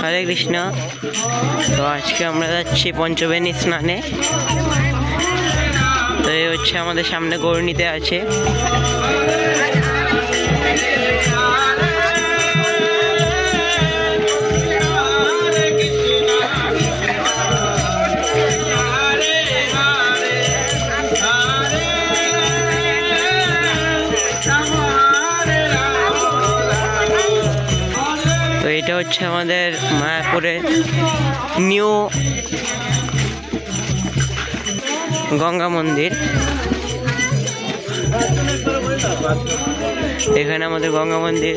হরে কৃষ্ণ। তো আজকে আমরা যাচ্ছি পঞ্চবেণী স্নানে। তো এই হচ্ছে আমাদের সামনে গরুণীতে আছে। হচ্ছে আমাদের মায়াপুরে নিউ গঙ্গা মন্দির। এখানে আমাদের গঙ্গা মন্দির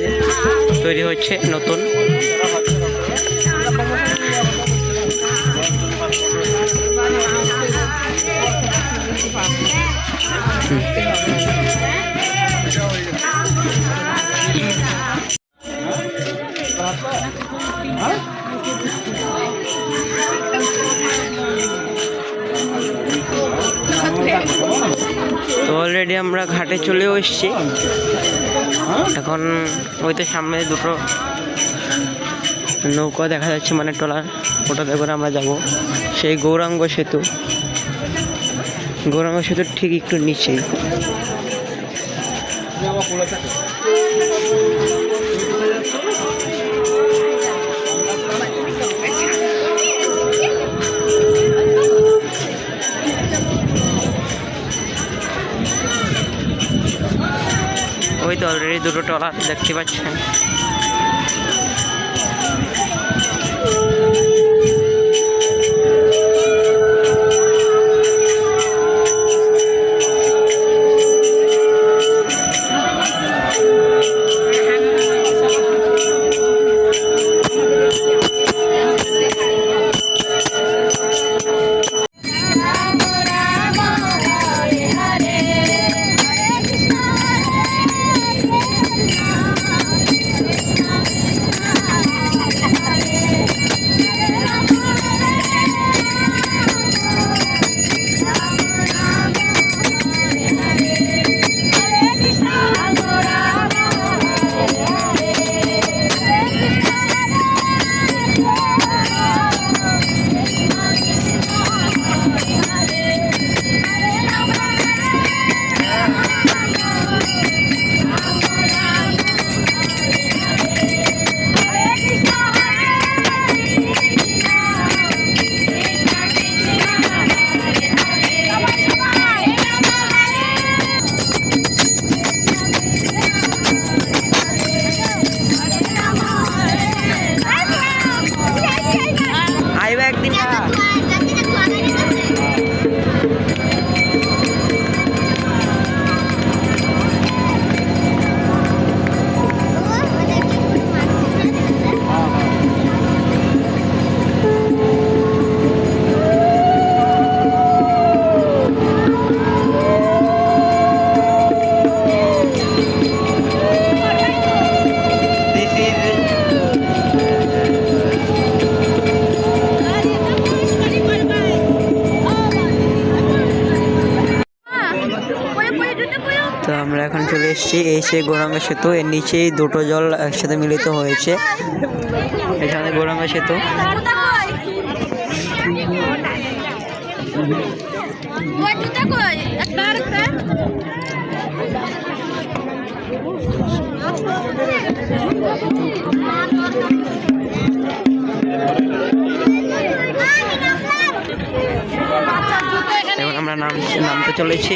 তৈরি হচ্ছে নতুন। তো অলরেডি আমরা ঘাটে চলেও এসছি। এখন ওই তো সামনে দুটো নৌকা দেখা যাচ্ছে মানে ট্রলার। ওটাতে করে আমরা যাব। সেই গৌরাঙ্গ সেতু। গৌরাঙ্গ সেতু ঠিক একটু নিচেই। অলরেডি দুটো ট্রলার দেখতে পাচ্ছেন। আমরা এখন চলে এসেছি এই সেই গৌরাঙ্গ সেতু, এর নিচেই দুটো জল একসাথে মিলিত হয়েছে। এখানে গৌরাঙ্গ সেতু। এখন আমরা নাম নামতে চলেছি।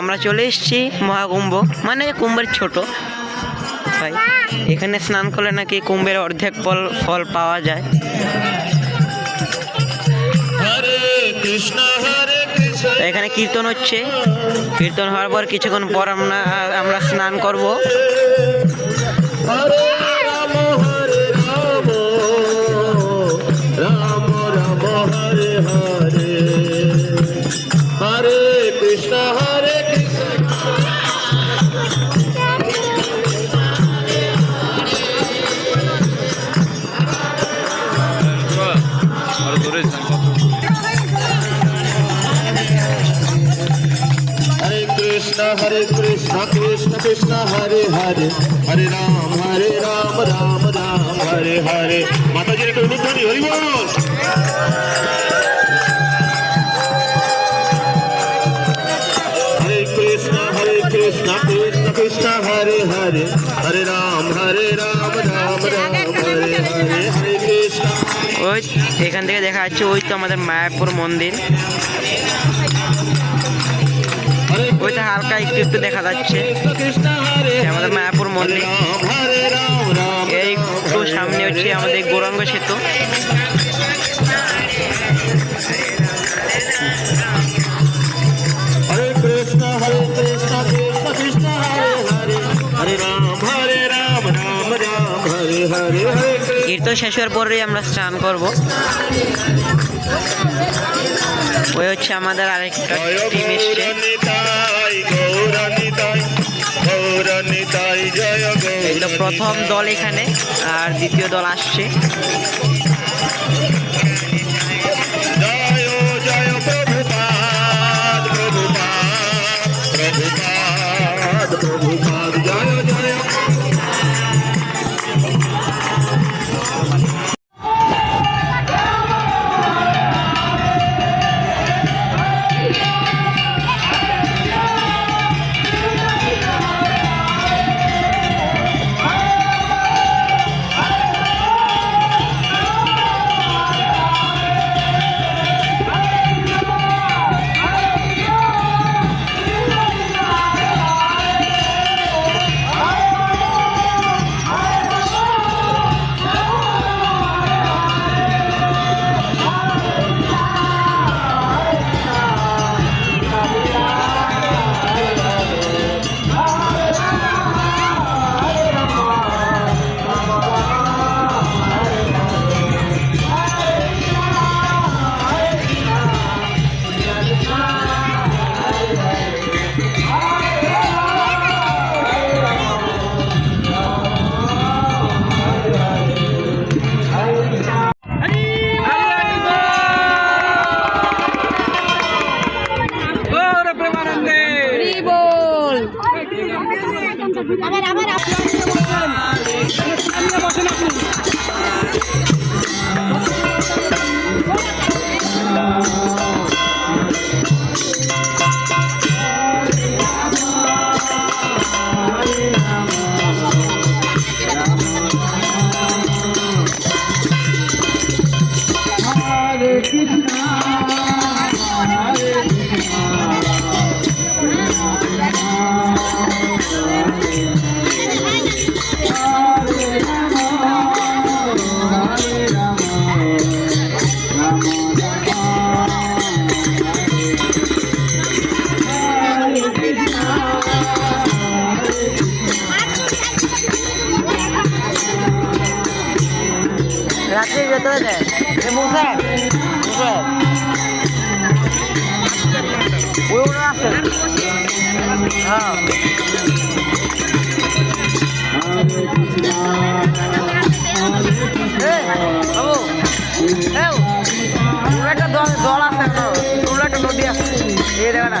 আমরা চলে এসেছি মহাকুম্ভ। মানে কুম্ভের ছোট ভাই। এখানে স্নান করলে নাকি কুম্ভের অর্ধেক ফল ফল পাওয়া যায়। এখানে কীর্তন হচ্ছে। কীর্তন হওয়ার পর কিছুক্ষণ পর আমরা আমরা স্নান করব। হরে কৃষ্ণ হরে Krishna Hare Hare Hare Ram Hare Ram Ram Ram Hare Hare মাতাজির একটা উলুধ্বনি হরি বল Hare Krishna Hare Krishna Krishna Krishna Hare Hare Hare Ram Hare Ram Ram Ram Hare Hare Hare Krishna ওই এখান থেকে দেখা যাচ্ছে ওই তো আমাদের মায়াপুর মন্দির ওইটা হালকা একটু একটু দেখা যাচ্ছে। আমাদের মায়াপুর মন্দির। এই একটু সামনে হচ্ছে আমাদের গৌরাঙ্গ সেতু। Krishna কীর্তন শেষ হওয়ার পরেই আমরা স্নান করব। ওই হচ্ছে আমাদের আরেকটা টিম এসছে। প্রথম দল এখানে, আর দ্বিতীয় দল আসছে। ভেতরে দেয় মুসার মুসার ওই আছে হ্যাঁ বাবু একটা জল জল আছে একটা নদী আছে এই দেবে না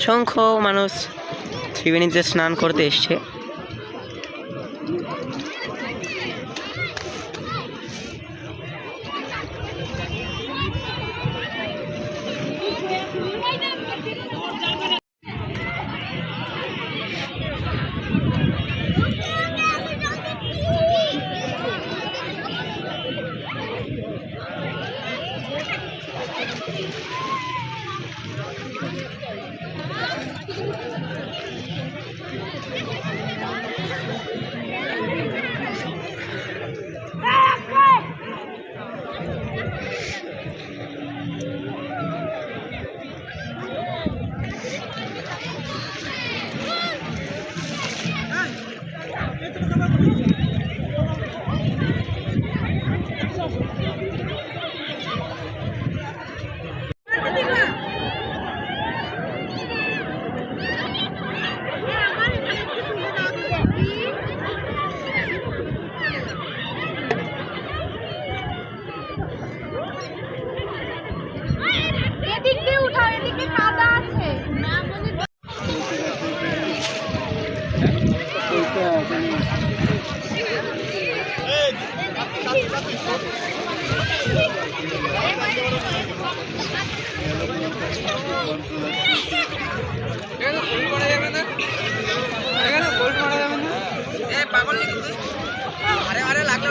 অসংখ্য মানুষ ত্রিবেণীতে স্নান করতে এসছে। পাগল নাকি তুই আরে আরে লাগল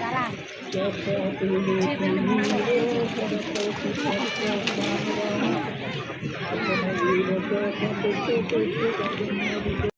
Jalan. Thank you.